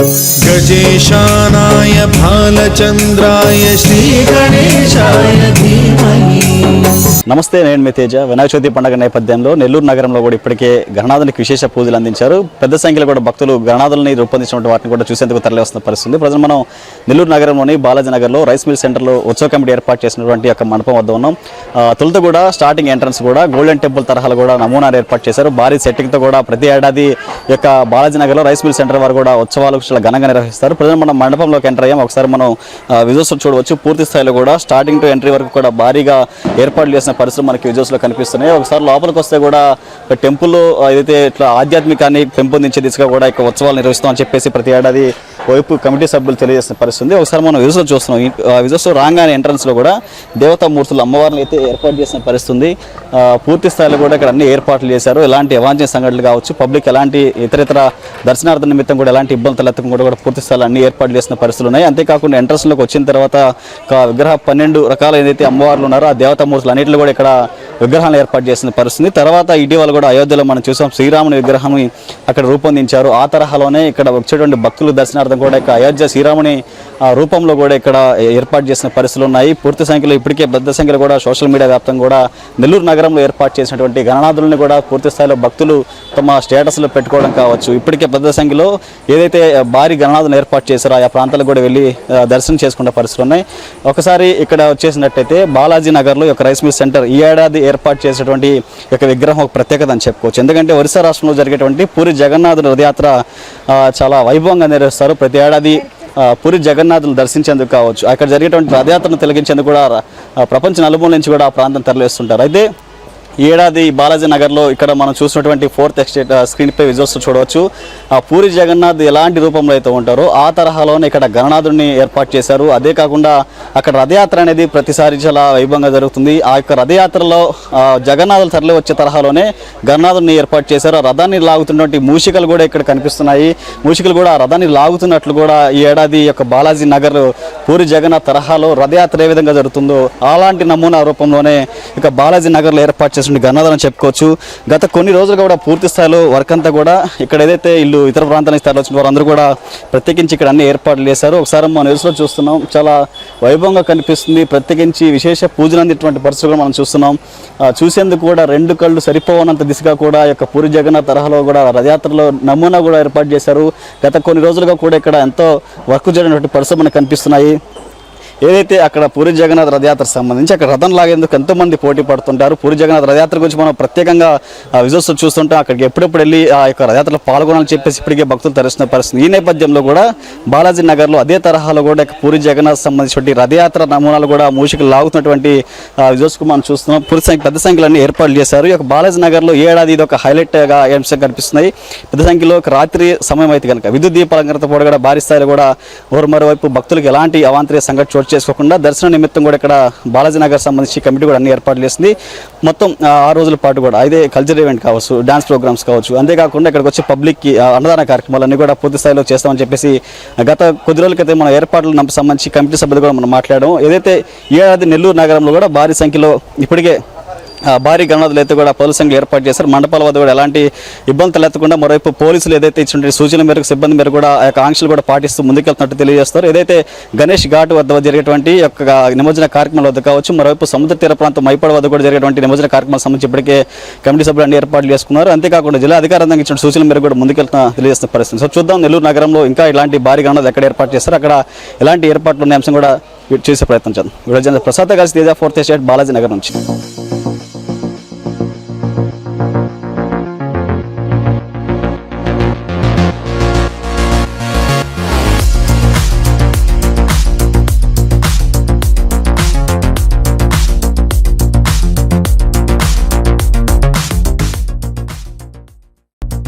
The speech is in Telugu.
गजेशानाय भाल రామచంద్రాయ శ్రీ గణేశాయ ధీమహి. నమస్తే నేను మీ తేజ. వినాయక చవితి పండుగ నేపథ్యంలో నెల్లూరు నగరంలో కూడా ఇప్పటికే గణనాథునికి విశేష పూజలు అందించారు. పెద్ద సంఖ్యలో కూడా భక్తులు గణనాథులని రూపొందించినటువంటి వాటిని కూడా చూసేందుకు తరలివస్తున్న పరిస్థితుంది. ప్రజలు మనం నెల్లూరు నగరంలోని బాలాజీ నగర్లో రైస్ మిల్ సెంటర్లో ఉత్సవ కమిటీ ఏర్పాటు చేసినటువంటి యొక్క మండపం వద్ద ఉన్నాం. తొలుత కూడా స్టార్టింగ్ ఎంట్రన్స్ కూడా గోల్డెన్ టెంపుల్ తరహాలో కూడా నమూనాలు ఏర్పాటు చేశారు. భారీ సెట్టింగ్తో కూడా ప్రతి ఏడాది యొక్క బాలాజీ నగర్లో రైస్ మిల్ సెంటర్ వారు కూడా ఉత్సవాలు చాలా ఘనంగా నిర్వహిస్తారు. ప్రజలు మనం మండపంలోకి ఎంటర్ అయ్యాం. ఒకసారి మనం విజువల్స్ చూడవచ్చు. పూర్తి స్థాయిలో కూడా స్టార్టింగ్ టు ఎంట్రీ వరకు కూడా భారీగా ఏర్పాట్లు చేసిన పరిస్థితులు మనకి విజువల్స్లో కనిపిస్తున్నాయి. ఒకసారి లోపలికి వస్తే కూడా టెంపుల్ ఏదైతే ఇట్లా ఆధ్యాత్మికాన్ని పెంపొందించే దిశగా కూడా ఇక్కడ ఉత్సవాలు నిర్వహిస్తామని చెప్పేసి ప్రతి ఏడాది వైపు కమిటీ సభ్యులు తెలియజేసిన పరిస్థితి ఉంది. ఒకసారి మనం విజువల్ చూస్తున్నాం. ఈ విజువల్స్ రాగానే ఎంట్రన్స్లో కూడా దేవతా మూర్తులు అమ్మవారిని అయితే ఏర్పాటు చేసిన పరిస్థితి ఉంది పూర్తి స్థాయిలో కూడా ఇక్కడ అన్ని ఏర్పాట్లు చేశారు. ఎలాంటి అవాంఛనీయ సంఘటనలు కావచ్చు పబ్లిక్ ఎలాంటి ఇతర ఇతర దర్శనార్థం నిమిత్తం కూడా ఎలాంటి ఇబ్బందులు తలెత్తకుండా కూడా పూర్తి స్థాయిలో అన్ని ఏర్పాట్లు చేసిన పరిస్థితులు ఉన్నాయి. అంతేకాకుండా ఎంట్రన్స్లోకి వచ్చిన తర్వాత ఒక విగ్రహ పన్నెండు రకాల ఏదైతే అమ్మవార్లు ఉన్నారో ఆ దేవతా మూర్తులు అన్నింటిలో కూడా ఇక్కడ విగ్రహాలు ఏర్పాటు చేసిన పరిస్థితి. తర్వాత ఇటీవల కూడా అయోధ్యలో మనం చూసాం శ్రీరాముని విగ్రహం అక్కడ రూపొందించారు. ఆ తరహాలోనే ఇక్కడ వచ్చేటువంటి భక్తులు దర్శనార్థం కూడా ఇక్కడ అయోధ్య శ్రీరాముని ఆ రూపంలో కూడా ఇక్కడ ఏర్పాటు చేసిన పరిస్థితులు ఉన్నాయి. పూర్తి సంఖ్యలో ఇప్పటికే పెద్ద సంఖ్యలో కూడా సోషల్ మీడియా వ్యాప్తంగా కూడా నెల్లూరు నగరంలో ఏర్పాటు చేసినటువంటి గణనాథులను కూడా పూర్తి స్థాయిలో భక్తులు తమ స్టేటస్లో పెట్టుకోవడం కావచ్చు. ఇప్పటికే పెద్ద సంఖ్యలో ఏదైతే భారీ గణనాథులను ఏర్పాటు చేశారో ఆ ప్రాంతాలకు కూడా వెళ్ళి దర్శనం చేసుకునే పరిస్థితులు ఉన్నాయి. ఒకసారి ఇక్కడ వచ్చేసినట్టయితే బాలాజీ నగర్లో ఒక రైస్ మిల్ సెంటర్ ఈ ఏడాది ఏర్పాటు చేసినటువంటి యొక్క విగ్రహం ఒక ప్రత్యేకత అని చెప్పుకోవచ్చు. ఎందుకంటే ఒరిస్సా రాష్ట్రంలో జరిగేటువంటి పూరి జగన్నాథుని రథయాత్ర చాలా వైభవంగా నిర్వహిస్తారు. ప్రతి ఏడాది పూరి జగన్నాథుని దర్శించేందుకు కావచ్చు. అక్కడ జరిగేటువంటి రథయాత్రను తొలగించేందుకు కూడా ప్రపంచ నలుమూల నుంచి కూడా ఆ ప్రాంతం తరలిస్తుంటారు అయితే ఏడాది బాలాజీ నగర్లో ఇక్కడ మనం చూసినటువంటి ఫోర్త్ ఎక్స్టేట్ స్క్రీన్ పై విజువల్స్ చూడవచ్చు. ఆ పూరి జగన్నాథ్ ఎలాంటి రూపంలో అయితే ఉంటారో ఆ తరహాలోనే ఇక్కడ గణనాథుడిని ఏర్పాటు చేశారు. అదే కాకుండా అక్కడ రథయాత్ర అనేది ప్రతిసారి చాలా వైభవంగా జరుగుతుంది. ఆ యొక్క రథయాత్రలో ఆ, జగన్నాథులు తరలి వచ్చే తరహాలోనే గణనాథుడిని ఏర్పాటు చేశారు. ఆ రథాన్ని లాగుతున్నటువంటి మూషికలు కూడా ఇక్కడ కనిపిస్తున్నాయి. మూషికలు కూడా ఆ రథాన్ని లాగుతున్నట్లు కూడా ఈ ఏడాది యొక్క బాలాజీ నగర్ పూరి జగన్నాథ్ తరహాలో రథయాత్ర ఏ విధంగా జరుగుతుందో అలాంటి నమూనా రూపంలోనే ఇక బాలాజీ నగర్లో ఏర్పాటు చేసిన గణనాథులని చెప్పుకోవచ్చు. గత కొన్ని రోజులుగా కూడా పూర్తి స్థాయిలో వర్క్ అంతా కూడా ఇక్కడ ఏదైతే ఇల్లు ఇతర ప్రాంతానికి స్థాయిలో తరలి వచ్చిన వారందరూ కూడా ప్రత్యేకించి ఇక్కడ అన్ని ఏర్పాట్లు చేశారు. ఒకసారి మనం న్యూస్లో చూస్తున్నాం. చాలా వైభవంగా కనిపిస్తుంది. ప్రత్యేకించి విశేష పూజలు అందినటువంటి పరిస్థితులు మనం చూస్తున్నాం. చూసేందుకు కూడా రెండు కళ్ళు సరిపోవనంత దిశగా కూడా యొక్క పూరి జగన్నాథ్ తరహాలో కూడా రథయాత్రలో నమూనా కూడా ఏర్పాటు చేశారు. గత కొన్ని రోజులుగా కూడా ఇక్కడ ఎంతో వర్క్ జరిగినటువంటి పరిస్థితులు మనకు కనిపిస్తున్నాయి. ఏదైతే అక్కడ పూరి జగన్నాథ్ రథయాత్రకు సంబంధించి అక్కడ రథం లాగేందుకు ఎంతోమంది పోటీ పడుతుంటారు పూరి జగన్నాథ్ రథయాత్ర గురించి మనం ప్రత్యేకంగా విజువల్స్ చూస్తుంటాం. అక్కడికి ఎప్పుడెప్పుడు వెళ్ళి ఆ యొక్క రథయాత్రలో పాల్గొనాలని చెప్పేసి ఇప్పటికే భక్తులు తరిస్తున్న పరిస్థితి. ఈ నేపథ్యంలో కూడా బాలాజీ నగర్లో అదే తరహాలో కూడా పూరి జగన్నాథ్ సంబంధించినటువంటి రథయాత్ర నమూనాలు కూడా మూషికలు లాగుతున్నటువంటి విజువల్స్కు మనం చూస్తున్నాం. పూరి సంఖ్య పెద్ద సంఖ్యలో ఏర్పాటు ఏర్పాట్లు చేశారు. ఈ యొక్క బాలాజీ నగర్లో ఏడాది ఇది ఒక హైలైట్గా అంశం కనిపిస్తున్నాయి. పెద్ద సంఖ్యలో ఒక రాత్రి సమయం అయితే కనుక విద్యుత్ దీపాలంకరణతో పాటు కూడా భారీ స్థాయిలో కూడా ఓరు మరోవైపు భక్తులకు ఎలాంటి అవాంతరీయ సంఘటన చోటు చేసుకోకుండా దర్శన నిమిత్తం కూడా ఇక్కడ బాలాజీ నగర్ సంబంధించి కమిటీ కూడా అన్ని ఏర్పాట్లు చేసింది. మొత్తం ఆ, రోజుల పాటు కూడా అయితే కల్చర్ ఈవెంట్ కావచ్చు డాన్స్ ప్రోగ్రామ్స్ కావచ్చు అంతేకాకుండా ఇక్కడికి వచ్చే పబ్లిక్కి అన్నదాన కార్యక్రమాలన్నీ కూడా పూర్తి స్థాయిలో చేస్తామని చెప్పేసి గత కొద్ది రోజుల క్రితం మన ఏర్పాట్లకు సంబంధించి కమిటీ సభ్యులు కూడా మనం మాట్లాడడం ఏదైతే ఏడాది నెల్లూరు నగరంలో కూడా భారీ సంఖ్యలో ఇప్పటికే భారీ గణనాథులు అయితే కూడా పోలీసు సంఘాలు ఏర్పాటు చేశారు. మండపాల వద్ద కూడా ఎలాంటి ఇబ్బంది తలెత్తకుండా మరోవైపు పోలీసులు ఏదైతే ఇచ్చిన సూచనల మేరకు సిబ్బంది మేరకు కూడా ఆ యొక్క ఆంక్షలు కూడా పాటిస్తూ ముందుకెళ్తున్నట్టు తెలియజేస్తారు ఏదైతే గణేష్ ఘాట్ వద్ద జరిగేటువంటి యొక్క నిమజ్జన కార్యక్రమాల వద్ద కావచ్చు మరోవైపు సముద్ర తీర ప్రాంతం మైపాడు వద్ద కూడా జరిగేటువంటి నిమజ్జన కార్యక్రమాల సంబంధించి ఇప్పటికే కమిటీ సభ్యులు అన్ని ఏర్పాట్లు చేసుకున్నారు. అంతేకాకుండా జిల్లా అధికారంగా ఇచ్చిన సూచన మేరకు కూడా ముందుకెళ్తున్న తెలియజేస్తున్న పరిస్థితి. సో చూద్దాం నెల్లూరు నగరంలో ఇంకా ఇలాంటి భారీ గణనలు ఎక్కడ ఏర్పాటు చేస్తారు. అక్కడ ఎలాంటి ఏర్పాట్లు ఉన్న అంశం కూడా చేసే ప్రయత్నం చేద్దాం. వీడియో ప్రసాద్ కలిసి తేజ ఫోర్త్ స్టేట్ బాలాజీ నగర్ నుంచి.